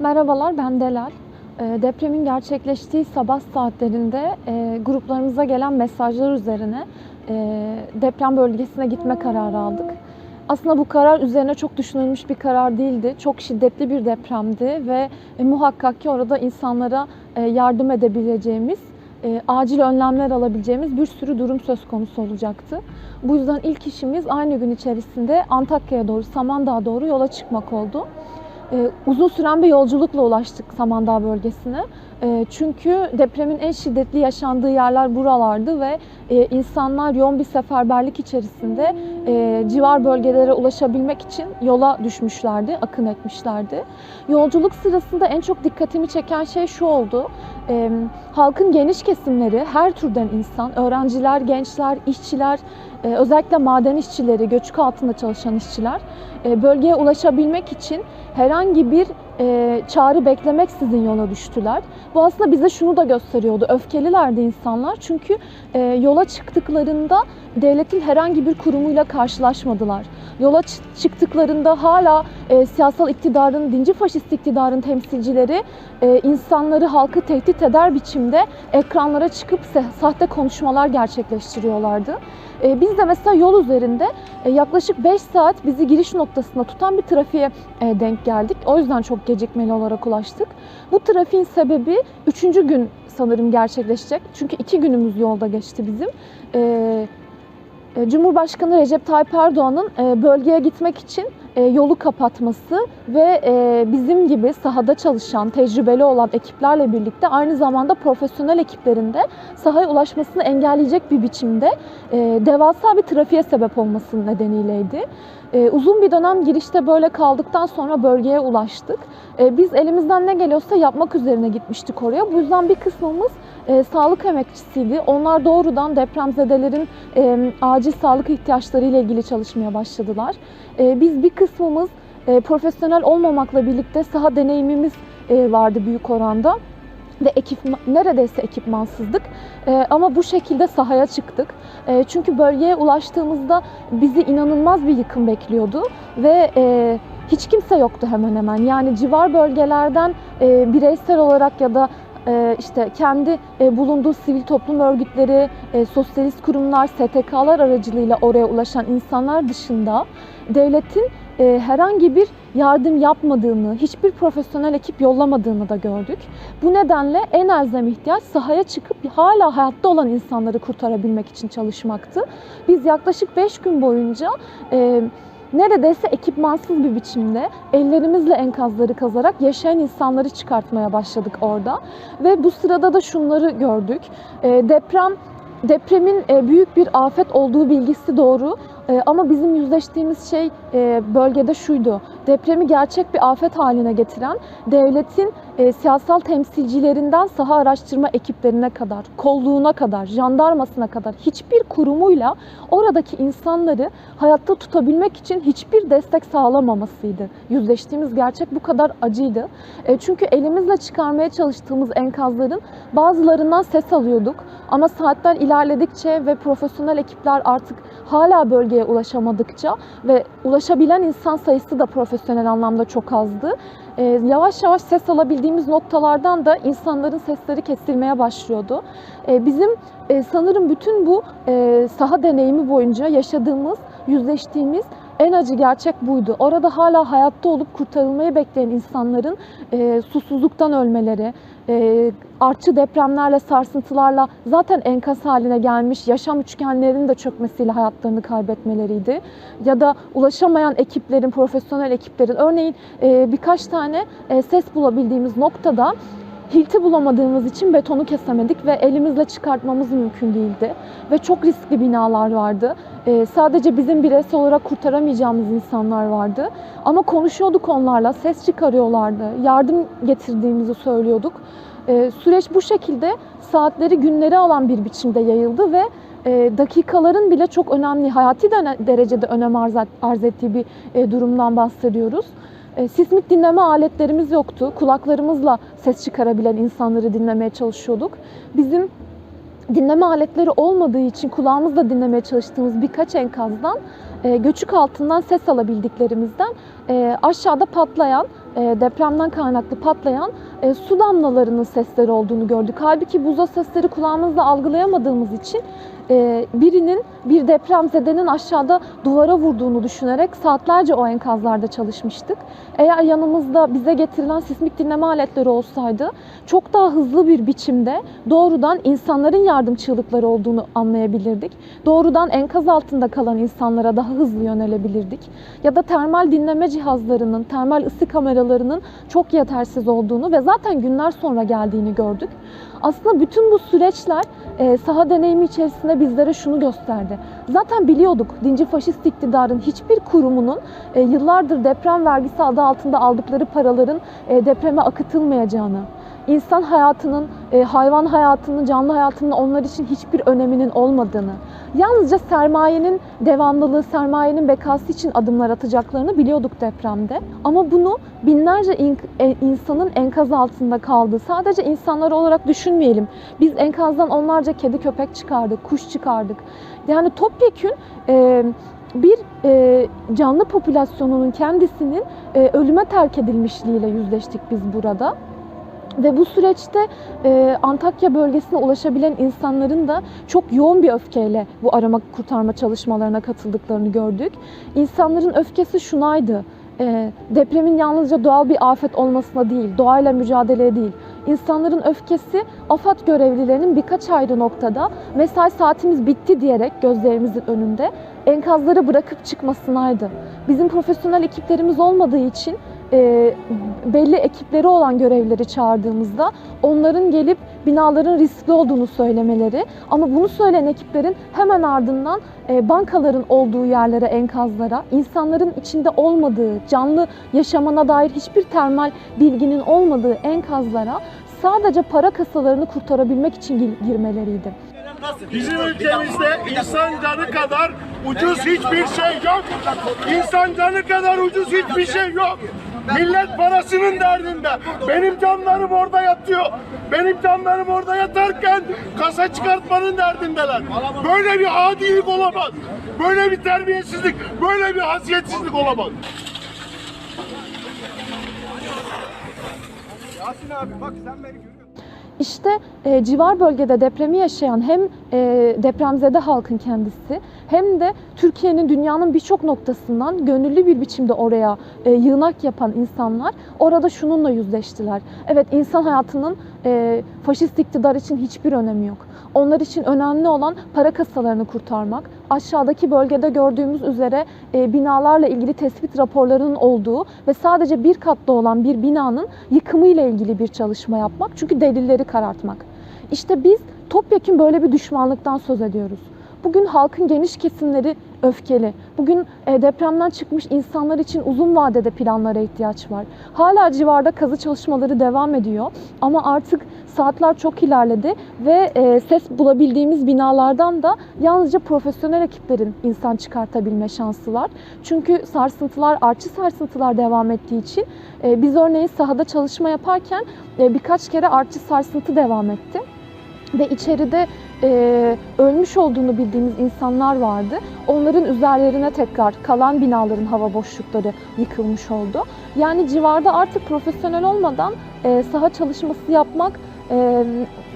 Merhabalar, ben Delal. Ee, Depremin gerçekleştiği sabah saatlerinde e, gruplarımıza gelen mesajlar üzerine e, deprem bölgesine gitme kararı aldık. Aslında bu karar üzerine çok düşünülmüş bir karar değildi. Çok şiddetli bir depremdi ve e, muhakkak ki orada insanlara yardım edebileceğimiz, acil önlemler alabileceğimiz bir sürü durum söz konusu olacaktı. Bu yüzden ilk işimiz aynı gün içerisinde Antakya'ya doğru, Samandağ'a doğru yola çıkmak oldu. Ee, uzun süren bir yolculukla ulaştık Samandağ bölgesine. Ee, çünkü depremin en şiddetli yaşandığı yerler buralardı ve e, insanlar yoğun bir seferberlik içerisinde e, civar bölgelere ulaşabilmek için yola düşmüşlerdi, akın etmişlerdi. Yolculuk sırasında en çok dikkatimi çeken şey şu oldu. E, halkın geniş kesimleri, her türden insan, öğrenciler, gençler, işçiler, e, özellikle maden işçileri, göçük altında çalışan işçiler e, bölgeye ulaşabilmek için herhangi bir e, çağrı beklemeksizin yola düştüler. Bu aslında bize şunu da gösteriyordu. Öfkelilerdi insanlar çünkü e, yola çıktıklarında devletin herhangi bir kurumuyla karşılaşmadılar. Yola çı- çıktıklarında hala e, siyasal iktidarın, dinci faşist iktidarın temsilcileri e, insanları, halkı tehdit eder biçimde ekranlara çıkıp sahte konuşmalar gerçekleştiriyorlardı. E, biz de mesela yol üzerinde e, yaklaşık 5 saat bizi giriş noktasında tutan bir trafiğe e, denk geldik. O yüzden çok gecikmeli olarak ulaştık. Bu trafiğin sebebi 3. gün sanırım gerçekleşecek. Çünkü 2 günümüz yolda geçti bizim. E, e, Cumhurbaşkanı Recep Tayyip Erdoğan'ın e, bölgeye gitmek için e, yolu kapatması ve e, bizim gibi sahada çalışan, tecrübeli olan ekiplerle birlikte aynı zamanda profesyonel ekiplerinde sahaya ulaşmasını engelleyecek bir biçimde e, devasa bir trafiğe sebep olması nedeniyleydi. E, uzun bir dönem girişte böyle kaldıktan sonra bölgeye ulaştık. E, biz elimizden ne geliyorsa yapmak üzerine gitmiştik oraya. Bu yüzden bir kısmımız e, sağlık emekçisiydi. Onlar doğrudan depremzedelerin e, acil sağlık ihtiyaçları ile ilgili çalışmaya başladılar. E, biz bir kısmımız e, profesyonel olmamakla birlikte saha deneyimimiz e, vardı büyük oranda ve ekip neredeyse ekipmansızdık. E, ama bu şekilde sahaya çıktık. E, çünkü bölgeye ulaştığımızda bizi inanılmaz bir yıkım bekliyordu ve e, hiç kimse yoktu hemen hemen. Yani civar bölgelerden e, bireysel olarak ya da işte kendi e, bulunduğu sivil toplum örgütleri, e, sosyalist kurumlar, STK'lar aracılığıyla oraya ulaşan insanlar dışında devletin e, herhangi bir yardım yapmadığını, hiçbir profesyonel ekip yollamadığını da gördük. Bu nedenle en elzem ihtiyaç sahaya çıkıp hala hayatta olan insanları kurtarabilmek için çalışmaktı. Biz yaklaşık 5 gün boyunca neredeyse ekipmansız bir biçimde ellerimizle enkazları kazarak yaşayan insanları çıkartmaya başladık orada. Ve bu sırada da şunları gördük. E, deprem Depremin e, büyük bir afet olduğu bilgisi doğru E, ama bizim yüzleştiğimiz şey e, bölgede şuydu. Depremi gerçek bir afet haline getiren devletin e, siyasal temsilcilerinden saha araştırma ekiplerine kadar, kolluğuna kadar, jandarmasına kadar hiçbir kurumuyla oradaki insanları hayatta tutabilmek için hiçbir destek sağlamamasıydı. Yüzleştiğimiz gerçek bu kadar acıydı. E, çünkü elimizle çıkarmaya çalıştığımız enkazların bazılarından ses alıyorduk. Ama saatler ilerledikçe ve profesyonel ekipler artık hala bölgeye ulaşamadıkça ve ulaşabilen insan sayısı da profesyonel anlamda çok azdı. Ee, yavaş yavaş ses alabildiğimiz noktalardan da insanların sesleri kesilmeye başlıyordu. Ee, bizim e, sanırım bütün bu e, saha deneyimi boyunca yaşadığımız, yüzleştiğimiz en acı gerçek buydu. Orada hala hayatta olup kurtarılmayı bekleyen insanların e, susuzluktan ölmeleri, e, artçı depremlerle, sarsıntılarla zaten enkaz haline gelmiş yaşam üçgenlerinin de çökmesiyle hayatlarını kaybetmeleriydi. Ya da ulaşamayan ekiplerin, profesyonel ekiplerin, örneğin e, birkaç tane e, ses bulabildiğimiz noktada hilti bulamadığımız için betonu kesemedik ve elimizle çıkartmamız mümkün değildi. Ve çok riskli binalar vardı. Ee, sadece bizim bireysel olarak kurtaramayacağımız insanlar vardı. Ama konuşuyorduk onlarla, ses çıkarıyorlardı. Yardım getirdiğimizi söylüyorduk. Ee, süreç bu şekilde saatleri, günleri alan bir biçimde yayıldı ve e, dakikaların bile çok önemli, hayati de- derecede önem arz ettiği bir e, durumdan bahsediyoruz. E, sismik dinleme aletlerimiz yoktu. Kulaklarımızla ses çıkarabilen insanları dinlemeye çalışıyorduk. Bizim dinleme aletleri olmadığı için kulağımızla dinlemeye çalıştığımız birkaç enkazdan e, göçük altından ses alabildiklerimizden e, aşağıda patlayan e, depremden kaynaklı patlayan e, su damlalarının sesleri olduğunu gördük. Halbuki bu sesleri kulağımızla algılayamadığımız için e, birinin bir depremzedenin aşağıda duvara vurduğunu düşünerek saatlerce o enkazlarda çalışmıştık. Eğer yanımızda bize getirilen sismik dinleme aletleri olsaydı çok daha hızlı bir biçimde doğrudan insanların yardım çığlıkları olduğunu anlayabilirdik. Doğrudan enkaz altında kalan insanlara daha hızlı yönelebilirdik. Ya da termal dinleme cihazlarının, termal ısı kameralarının çok yetersiz olduğunu ve zaten günler sonra geldiğini gördük. Aslında bütün bu süreçler e, saha deneyimi içerisinde bizlere şunu gösterdi. Zaten biliyorduk dinci faşist iktidarın hiçbir kurumunun e, yıllardır deprem vergisi adı altında aldıkları paraların e, depreme akıtılmayacağını, insan hayatının, e, hayvan hayatının, canlı hayatının onlar için hiçbir öneminin olmadığını, yalnızca sermayenin devamlılığı, sermayenin bekası için adımlar atacaklarını biliyorduk depremde. Ama bunu binlerce in- e, insanın enkaz altında kaldığı, sadece insanlar olarak düşünmeyelim. Biz enkazdan onlarca kedi köpek çıkardık, kuş çıkardık. Yani topyekün e, bir canlı popülasyonunun kendisinin ölüme terk edilmişliğiyle yüzleştik biz burada. Ve bu süreçte e, Antakya bölgesine ulaşabilen insanların da çok yoğun bir öfkeyle bu arama kurtarma çalışmalarına katıldıklarını gördük. İnsanların öfkesi şunaydı. e, depremin yalnızca doğal bir afet olmasına değil, doğayla mücadeleye değil. İnsanların öfkesi AFAD görevlilerinin birkaç ayrı noktada mesai saatimiz bitti diyerek gözlerimizin önünde enkazları bırakıp çıkmasınaydı. Bizim profesyonel ekiplerimiz olmadığı için e, belli ekipleri olan görevlileri çağırdığımızda onların gelip binaların riskli olduğunu söylemeleri ama bunu söyleyen ekiplerin hemen ardından e, bankaların olduğu yerlere, enkazlara, insanların içinde olmadığı, canlı yaşamana dair hiçbir termal bilginin olmadığı enkazlara sadece para kasalarını kurtarabilmek için gir- girmeleriydi. Bizim ülkemizde insan canı kadar ucuz hiçbir şey yok. İnsan canı kadar ucuz hiçbir şey yok. Millet parasının derdinde. Benim canlarım orada yatıyor. Benim canlarım orada yatarken kasa çıkartmanın derdindeler. Böyle bir adilik olamaz. Böyle bir terbiyesizlik, böyle bir hasiyetsizlik olamaz. Yasin abi bak sen beni. İşte e, civar bölgede depremi yaşayan hem e, depremzede halkın kendisi hem de Türkiye'nin dünyanın birçok noktasından gönüllü bir biçimde oraya e, yığınak yapan insanlar orada şununla yüzleştiler. Evet insan hayatının e, faşist iktidar için hiçbir önemi yok. Onlar için önemli olan para kasalarını kurtarmak, aşağıdaki bölgede gördüğümüz üzere e, binalarla ilgili tespit raporlarının olduğu ve sadece bir katlı olan bir binanın yıkımıyla ilgili bir çalışma yapmak. Çünkü delilleri karartmak. İşte biz topyekun böyle bir düşmanlıktan söz ediyoruz. Bugün halkın geniş kesimleri öfkeli. Bugün e, depremden çıkmış insanlar için uzun vadede planlara ihtiyaç var. Hala civarda kazı çalışmaları devam ediyor ama artık saatler çok ilerledi ve e, ses bulabildiğimiz binalardan da yalnızca profesyonel ekiplerin insan çıkartabilme şansı var. Çünkü sarsıntılar, artçı sarsıntılar devam ettiği için e, biz örneğin sahada çalışma yaparken birkaç kere artçı sarsıntı devam etti ve içeride e, ölmüş olduğunu bildiğimiz insanlar vardı. Onların üzerlerine tekrar kalan binaların hava boşlukları yıkılmış oldu. Yani civarda artık profesyonel olmadan e, saha çalışması yapmak e,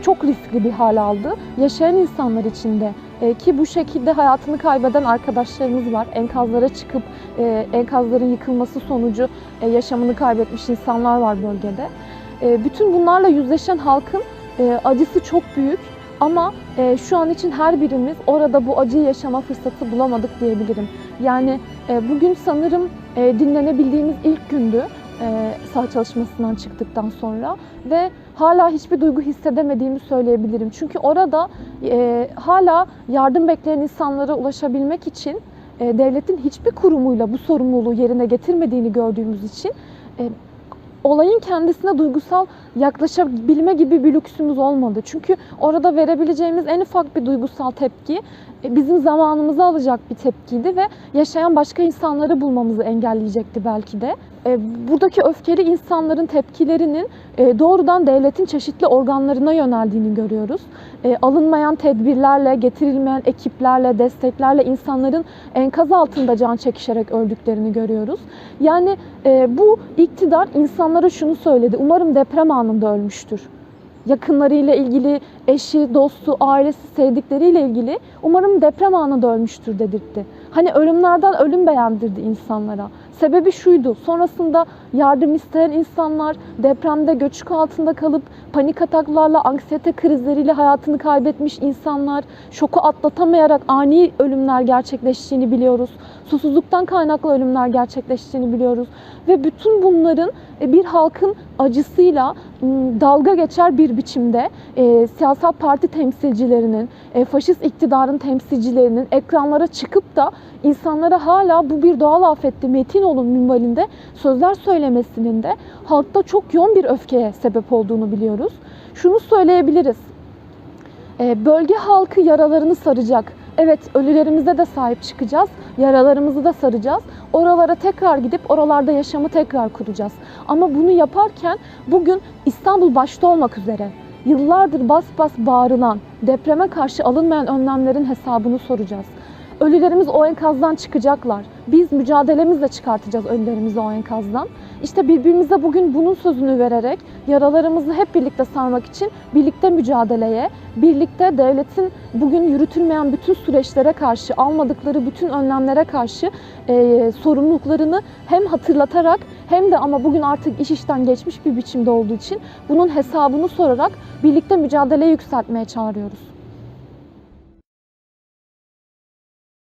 çok riskli bir hal aldı. Yaşayan insanlar için de e, ki bu şekilde hayatını kaybeden arkadaşlarımız var. Enkazlara çıkıp e, enkazların yıkılması sonucu e, yaşamını kaybetmiş insanlar var bölgede. E, bütün bunlarla yüzleşen halkın e, acısı çok büyük ama e, şu an için her birimiz orada bu acıyı yaşama fırsatı bulamadık diyebilirim. Yani e, bugün sanırım e, dinlenebildiğimiz ilk gündü e, saha çalışmasından çıktıktan sonra ve hala hiçbir duygu hissedemediğimi söyleyebilirim. Çünkü orada e, hala yardım bekleyen insanlara ulaşabilmek için e, devletin hiçbir kurumuyla bu sorumluluğu yerine getirmediğini gördüğümüz için e, olayın kendisine duygusal yaklaşabilme gibi bir lüksümüz olmadı. Çünkü orada verebileceğimiz en ufak bir duygusal tepki bizim zamanımızı alacak bir tepkiydi ve yaşayan başka insanları bulmamızı engelleyecekti belki de. e, buradaki öfkeli insanların tepkilerinin e, doğrudan devletin çeşitli organlarına yöneldiğini görüyoruz. E, alınmayan tedbirlerle, getirilmeyen ekiplerle, desteklerle insanların enkaz altında can çekişerek öldüklerini görüyoruz. Yani e, bu iktidar insanlara şunu söyledi. Umarım deprem anında ölmüştür yakınlarıyla ilgili, eşi, dostu, ailesi, sevdikleriyle ilgili umarım deprem anında ölmüştür dedirtti. Hani ölümlerden ölüm beğendirdi insanlara. Sebebi şuydu. Sonrasında yardım isteyen insanlar depremde göçük altında kalıp panik ataklarla, anksiyete krizleriyle hayatını kaybetmiş insanlar, şoku atlatamayarak ani ölümler gerçekleştiğini biliyoruz. Susuzluktan kaynaklı ölümler gerçekleştiğini biliyoruz. Ve bütün bunların e, bir halkın acısıyla dalga geçer bir biçimde e, siyasal parti temsilcilerinin, e, faşist iktidarın temsilcilerinin ekranlara çıkıp da insanlara hala bu bir doğal afetti, metin olun minvalinde sözler söylemesinin de halkta çok yoğun bir öfkeye sebep olduğunu biliyoruz. Şunu söyleyebiliriz. E, bölge halkı yaralarını saracak. Evet ölülerimize de sahip çıkacağız. Yaralarımızı da saracağız. Oralara tekrar gidip oralarda yaşamı tekrar kuracağız. Ama bunu yaparken bugün İstanbul başta olmak üzere yıllardır bas bas bağırılan depreme karşı alınmayan önlemlerin hesabını soracağız. Ölülerimiz o enkazdan çıkacaklar. Biz mücadelemizle çıkartacağız ölülerimizi o enkazdan. İşte birbirimize bugün bunun sözünü vererek yaralarımızı hep birlikte sarmak için birlikte mücadeleye, birlikte devletin bugün yürütülmeyen bütün süreçlere karşı, almadıkları bütün önlemlere karşı e, sorumluluklarını hem hatırlatarak hem de ama bugün artık iş işten geçmiş bir biçimde olduğu için bunun hesabını sorarak birlikte mücadeleyi yükseltmeye çağırıyoruz.